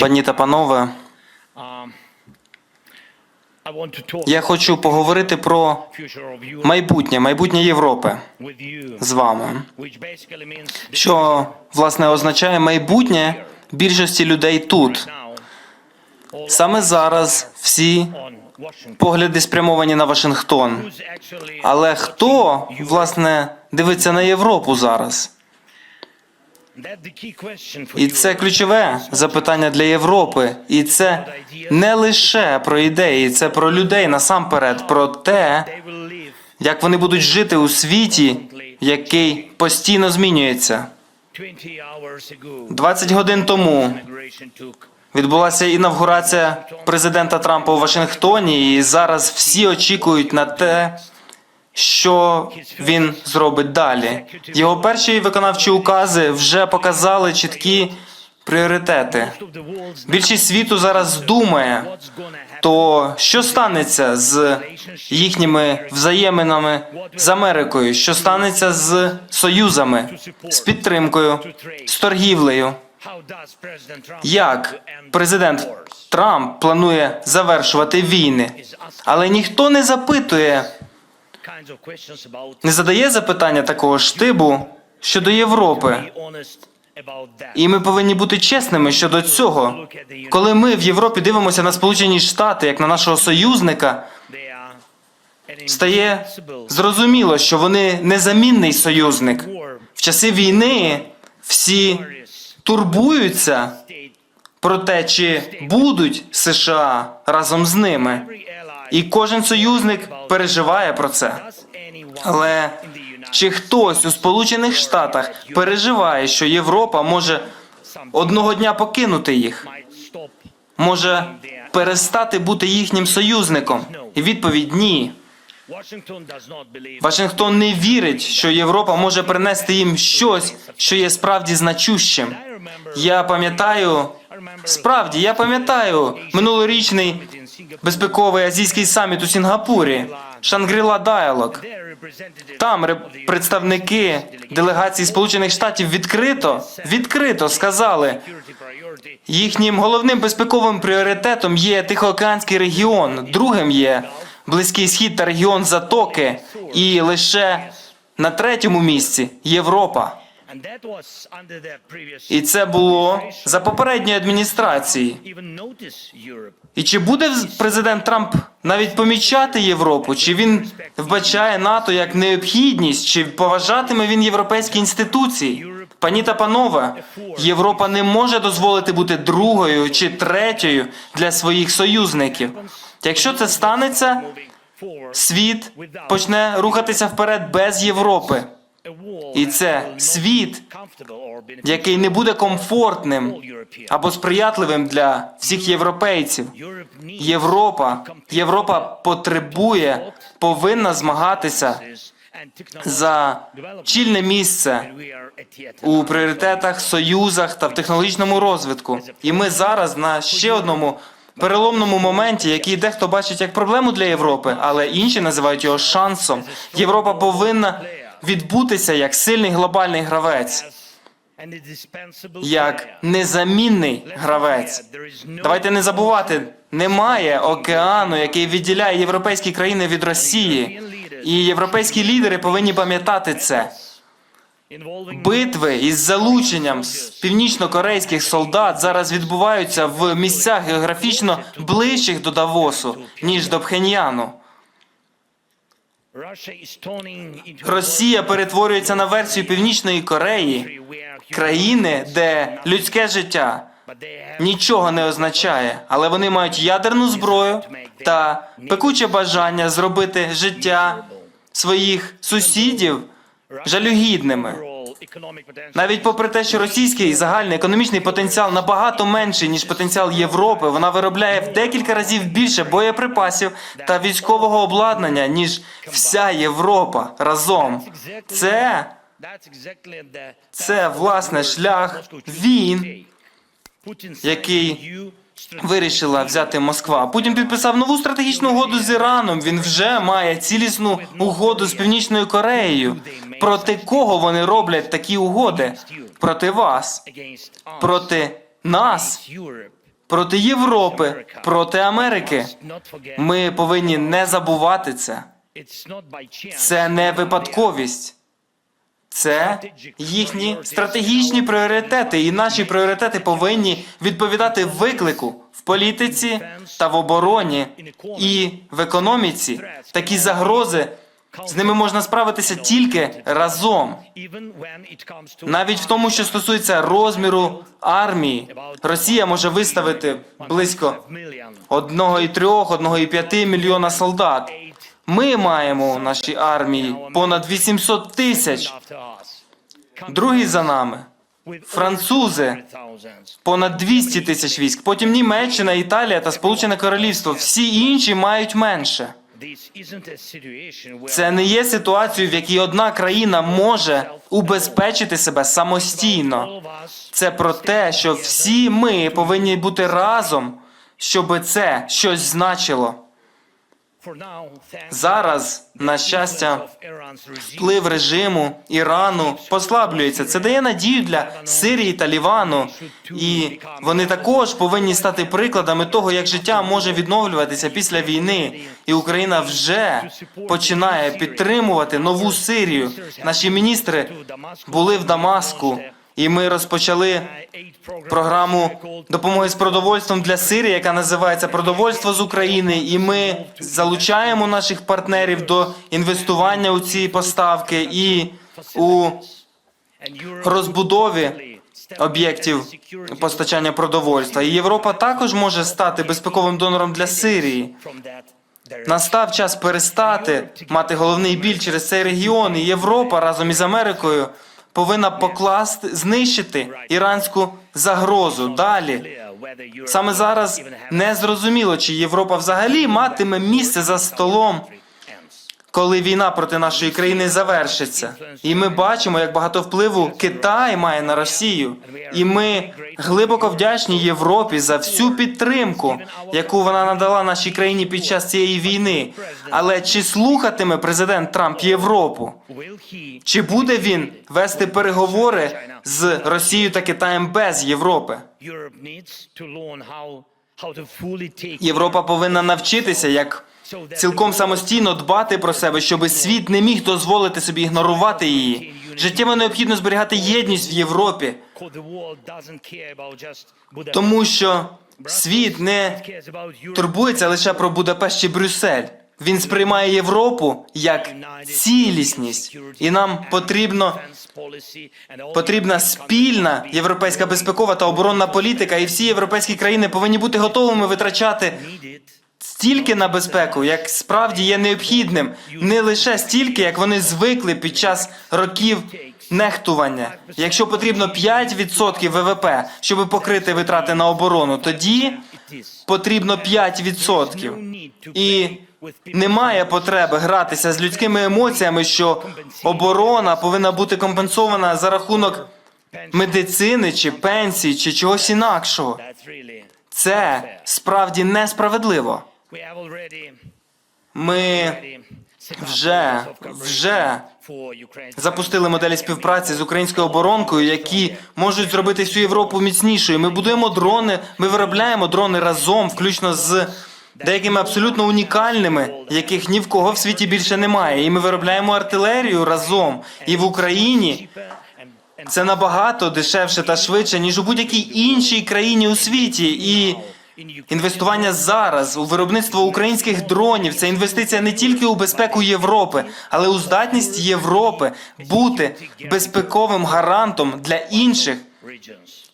Пані та панове, я хочу поговорити про майбутнє, майбутнє Європи з вами, що власне означає майбутнє більшості людей тут. Саме зараз всі погляди спрямовані на Вашингтон. Але хто власне дивиться на Європу зараз? І це ключове запитання для Європи. І це не лише про ідеї, це про людей насамперед, про те, як вони будуть жити у світі, який постійно змінюється. 20 hours ago. 20 годин тому відбулася інавгурація президента Трампа у Вашингтоні, і зараз всі очікують на те, що він зробить далі. Його перші виконавчі укази вже показали чіткі пріоритети. Більшість світу зараз думає, то що станеться з їхніми взаєминами з Америкою? Що станеться з союзами, з підтримкою, з торгівлею? Як президент? Трамп планує завершувати війни? Але ніхто не запитує, не задає запитання такого штибу щодо Європи. І ми повинні бути чесними щодо цього. Коли ми в Європі дивимося на Сполучені Штати як на нашого союзника, стає зрозуміло, що вони незамінний союзник. В часи війни всі турбуються. Про те, чи будуть США разом з ними. І кожен союзник переживає про це. Але чи хтось у Сполучених Штатах переживає, що Європа може одного дня покинути їх, може перестати бути їхнім союзником? І відповідь ні. Вашингтон не вірить, що Європа може принести їм щось, що є справді значущим. Я пам'ятаю, справді, я пам'ятаю минулорічний безпековий азійський саміт у Сінгапурі, Шангріла Діалог. their Там представники делегації Сполучених Штатів відкрито, відкрито сказали, їхнім головним безпековим пріоритетом є Тихоокеанський регіон, другим є Близький Схід та регіон Затоки, і лише на третьому місці Європа. І це було за попередньої адміністрації. І чи буде президент Трамп навіть помічати Європу? Чи він вбачає НАТО як необхідність? Чи поважатиме він європейські інституції? Пані та панове, Європа не може дозволити бути другою чи третьою для своїх союзників. Якщо це станеться, світ почне рухатися вперед без Європи. І це світ, який не буде комфортним або сприятливим для всіх європейців. Європа, Європа потребує, повинна змагатися за чільне місце у пріоритетах, союзах та в технологічному розвитку. І ми зараз на ще одному переломному моменті, який дехто бачить як проблему для Європи, але інші називають його шансом. Європа повинна відбутися як сильний глобальний гравець, як незамінний гравець. Давайте не забувати, немає океану, який відділяє європейські країни від Росії. І європейські лідери повинні пам'ятати це. Битви із залученням північно-корейських солдат зараз відбуваються в місцях географічно ближчих до Давосу, ніж до Пхеньяну. Росія перетворюється на версію Північної Кореї, країни, де людське життя нічого не означає, але вони мають ядерну зброю та пекуче бажання зробити життя своїх сусідів жалюгідними. Навіть попри те, що російський загальний економічний потенціал набагато менший ніж потенціал Європи, вона виробляє в декілька разів більше боєприпасів та військового обладнання ніж вся Європа разом. Це це власне шлях війн, який вирішила взяти Москва. Путін підписав нову стратегічну угоду з Іраном. Він вже має цілісну угоду з Північною Кореєю. Проти кого вони роблять такі угоди? Проти вас, проти нас проти Європи, проти Америки. Ми повинні не забувати це. Це не випадковість. Це їхні стратегічні пріоритети, і наші пріоритети повинні відповідати виклику в політиці та в обороні і в економіці. Такі загрози з ними можна справитися тільки разом. Навіть в тому, що стосується розміру армії, Росія може виставити близько 1,3, 1,5 мільйона солдат. Ми маємо у нашій армії понад 800 тисяч. Другий за нами французи понад 200 тисяч військ. Потім Німеччина, Італія та Сполучене Королівство. Всі інші мають менше. Це не є ситуацією, в якій одна країна може убезпечити себе самостійно. Це про те, що всі ми повинні бути разом, щоб це щось значило. Зараз, на щастя, Вплив режиму Ірану послаблюється. Це дає надію для Сирії та Лівану, і вони також повинні стати прикладами того, як життя може відновлюватися після війни. І Україна вже починає підтримувати нову Сирію. Наші міністри були в Дамаску, і ми розпочали програму допомоги з продовольством для Сирії, яка називається Продовольство з України. І ми залучаємо наших партнерів до інвестування у ці поставки і у розбудові об'єктів постачання продовольства. І Європа також може стати безпековим донором для Сирії. Настав час перестати мати головний біль через цей регіон, і Європа разом із Америкою повинна покласти знищити іранську загрозу. Далі саме зараз не зрозуміло, чи Європа взагалі матиме місце за столом, коли війна проти нашої країни завершиться. І ми бачимо, як багато впливу Китай має на Росію. І ми глибоко вдячні Європі за всю підтримку, яку вона надала нашій країні під час цієї війни. Але чи слухатиме президент Трамп Європу? Чи буде він вести переговори з Росією та Китаєм без Європи? Європа повинна навчитися, як цілком самостійно дбати про себе, щоб світ не міг дозволити собі ігнорувати її. Життєво необхідно зберігати єдність в Європі, тому що світ не турбується лише про Будапешт чи Брюссель. Він сприймає Європу як цілісність, і нам потрібно потрібна спільна європейська безпекова та оборонна політика, і всі європейські країни повинні бути готовими витрачати стільки на безпеку, як справді є необхідним, не лише стільки, як вони звикли під час років нехтування. Якщо потрібно 5% ВВП, щоб покрити витрати на оборону, тоді потрібно 5%. І немає потреби гратися з людськими емоціями, що оборона повинна бути компенсована за рахунок медицини чи пенсій, чи чогось інакшого. Це справді несправедливо. Ми вже вже запустили моделі співпраці з українською оборонкою, які можуть зробити всю Європу міцнішою. Ми будуємо дрони, ми виробляємо дрони разом, включно з деякими абсолютно унікальними, яких ні в кого в світі більше немає. І ми виробляємо артилерію разом. І в Україні це набагато дешевше та швидше, ніж у будь-якій іншій країні у світі. І Інвестування зараз у виробництво українських дронів це інвестиція не тільки у безпеку Європи, але у здатність Європи бути безпековим гарантом для інших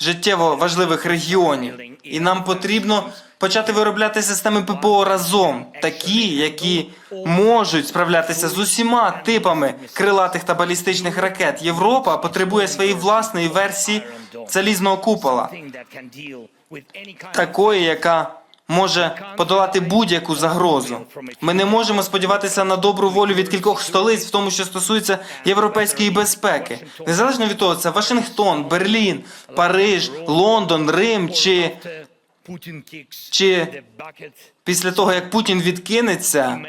життєво важливих регіонів. І нам потрібно почати виробляти системи ППО разом, такі, які можуть справлятися з усіма типами крилатих та балістичних ракет. Європа потребує своєї власної версії залізного купола, такої, яка може подолати будь-яку загрозу. Ми не можемо сподіватися на добру волю від кількох столиць, в тому, що стосується європейської безпеки, незалежно від того, це Вашингтон, Берлін, Париж, Лондон, Рим чи чи після того, як Путін відкинеться,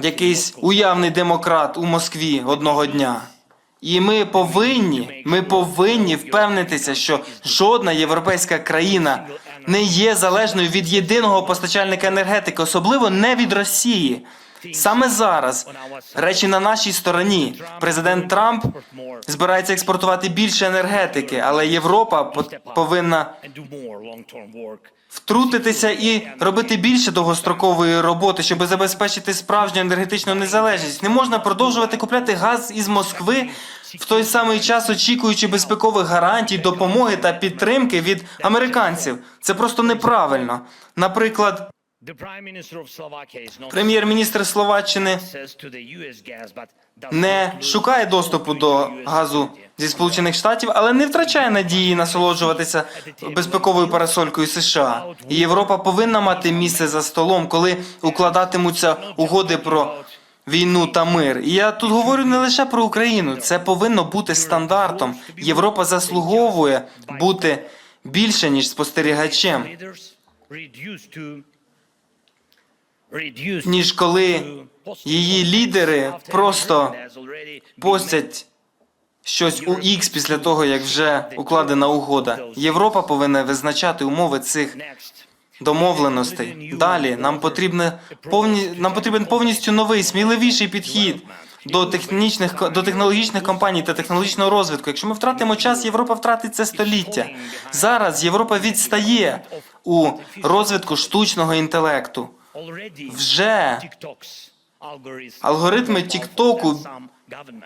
якийсь уявний демократ у Москві одного дня. І ми повинні, ми повинні впевнитися, що жодна європейська країна не є залежною від єдиного постачальника енергетики, особливо не від Росії. Саме зараз речі на нашій стороні. Президент Трамп збирається експортувати більше енергетики, але Європа по- повинна втрутитися і робити більше довгострокової роботи, щоб забезпечити справжню енергетичну незалежність. Не можна продовжувати купляти газ із Москви в той самий час, очікуючи безпекових гарантій, допомоги та підтримки від американців. Це просто неправильно. Наприклад, прем'єр-міністр Словаччини не шукає доступу до газу зі Сполучених Штатів, але не втрачає надії насолоджуватися безпековою парасолькою США. І Європа повинна мати місце за столом, коли укладатимуться угоди про війну та мир. І я тут говорю не лише про Україну. Це повинно бути стандартом. Європа заслуговує бути більше ніж спостерігачем, ніж коли її лідери просто постять щось у X після того, як вже укладена угода. Європа повинна визначати умови цих домовленостей. Далі нам потрібне повні нам потрібен повністю новий, сміливіший підхід. До технічних до технологічних компаній та технологічного розвитку. Якщо ми втратимо час, Європа втратить це століття. Зараз Європа відстає у розвитку штучного інтелекту. Вже алгоритми Тіктоку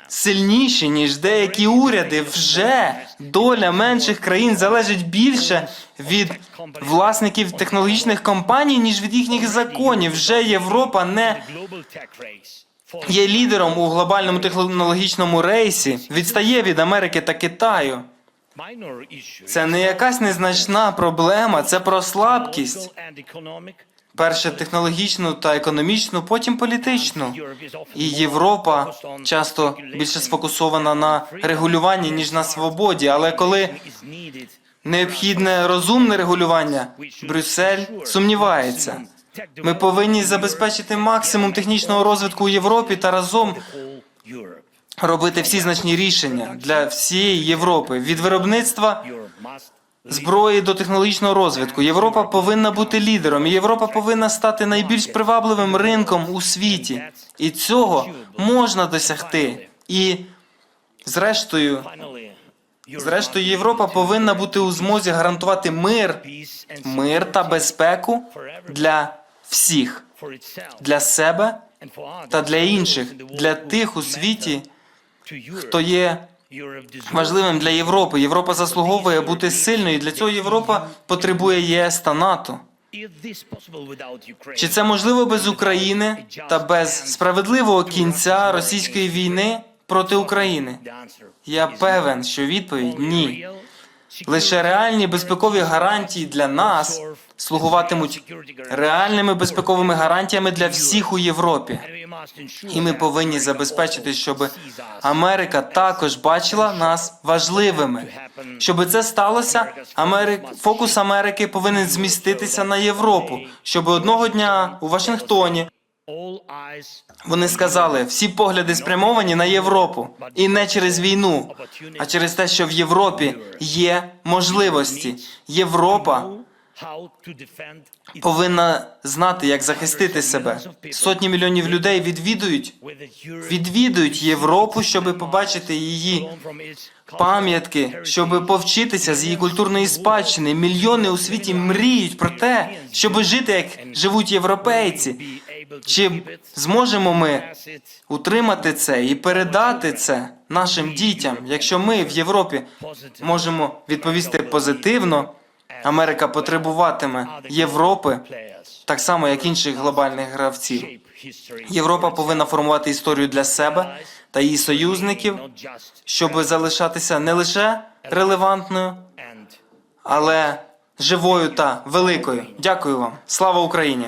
сильніші, ніж деякі уряди. Вже доля менших країн залежить більше від власників технологічних компаній, ніж від їхніх законів. Вже Європа не є лідером у глобальному технологічному рейсі, відстає від Америки та Китаю. Це не якась незначна проблема, це про слабкість. Перше технологічну та економічну, потім політичну. І Європа часто більше сфокусована на регулюванні, ніж на свободі. Але коли необхідне розумне регулювання, Брюссель сумнівається. Ми повинні забезпечити максимум технічного розвитку у Європі та разом робити всі значні рішення для всієї Європи від виробництва зброї до технологічного розвитку. Європа повинна бути лідером. Європа повинна стати найбільш привабливим ринком у світі. І цього можна досягти. І зрештою, зрештою, Європа повинна бути у змозі гарантувати мир, мир та безпеку для всіх, для себе та для інших, для тих у світі, хто є важливим для Європи. Європа заслуговує бути сильною. Для цього Європа потребує ЄС та НАТО. Чи це можливо без України та без справедливого кінця російської війни проти України? Я певен, що відповідь ні. Лише реальні безпекові гарантії для нас слугуватимуть реальними безпековими гарантіями для всіх у Європі. І ми повинні забезпечити, щоб Америка також бачила нас важливими. Щоб це сталося, Америк... фокус Америки повинен зміститися на Європу, щоб одного дня у Вашингтоні вони сказали, всі погляди спрямовані на Європу, і не через війну, а через те, що в Європі є можливості. Європа повинна знати, як захистити себе. Сотні мільйонів людей відвідують відвідують Європу, щоб побачити її пам'ятки, щоб повчитися з її культурної спадщини. Мільйони у світі мріють про те, щоб жити, як живуть європейці. Чи зможемо ми утримати це і передати це нашим дітям, якщо ми вЄвропі можемо відповісти позитивно? Америка потребуватиме Європи так само, як інших глобальних гравців. Європа повинна формувати історію для себе та її союзників, щоб залишатися не лише релевантною, але живою та великою. Дякую вам. Слава Україні!